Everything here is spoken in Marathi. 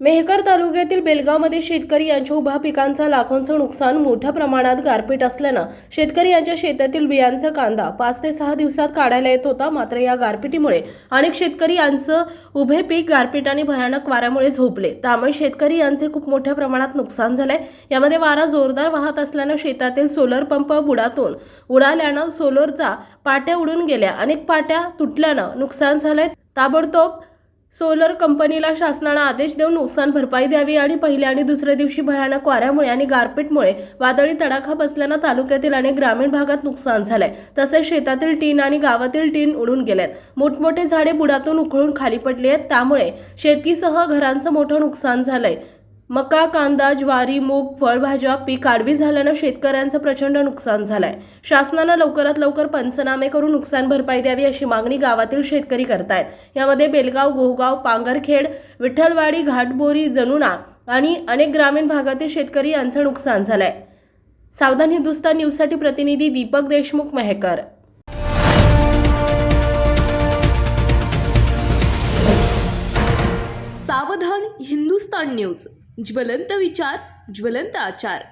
मेहकर तालुक्यातील बेलगावमध्ये शेतकरी यांच्या उभा पिकांचा लाखोंचं नुकसान मोठ्या प्रमाणात गारपीट असल्यानं शेतकरी यांच्या शेतातील बियांचा कांदा पाच ते सहा दिवसात काढायला येत होता. मात्र या गारपिटीमुळे अनेक शेतकरी यांचं उभे पीक गारपीट आणि भयानक वाऱ्यामुळे झोपले. त्यामुळे शेतकरी यांचे खूप मोठ्या प्रमाणात नुकसान झालंय. यामध्ये वारा जोरदार वाहत असल्यानं शेतातील सोलर पंप बुडातून उडाल्यानं सोलरचा पाट्या उडून गेल्या. अनेक पाट्या तुटल्यानं नुकसान झालंय. ताबडतोब सोलर कंपनीला शासनानं आदेश देऊन नुकसान भरपाई द्यावी आणि पहिल्या आणि दुसऱ्या दिवशी भयानक वाऱ्यामुळे आणि गारपीटमुळे वादळी तडाखा बसल्यानं तालुक्यातील अनेक ग्रामीण भागात नुकसान झालंय. तसेच शेतातील टीन आणि गावातील टीन उडून गेलेत. मोठमोठे झाडे बुडातून उखळून खाली पडली आहेत. त्यामुळे शेतीसह घरांचं मोठं नुकसान झालंय. मका कांदा ज्वारी मूग फळभाज्या पीक आडवी झाल्यानं शेतकऱ्यांचं प्रचंड नुकसान झालंय. शासनानं लवकरात लवकर पंचनामे करून नुकसान भरपाई द्यावी अशी मागणी गावातील शेतकरी करतायत. यामध्ये बेलगाव गोहगाव पांगरखेड विठ्ठलवाडी घाटबोरी जनुना आणि अनेक ग्रामीण भागातील शेतकरी यांचं नुकसान झालंय. सावधान हिंदुस्तान न्यूजसाठी प्रतिनिधी दीपक देशमुख मेहकर. सावधान हिंदुस्तान न्यूज. ज्वलंत विचार ज्वलंत आचार.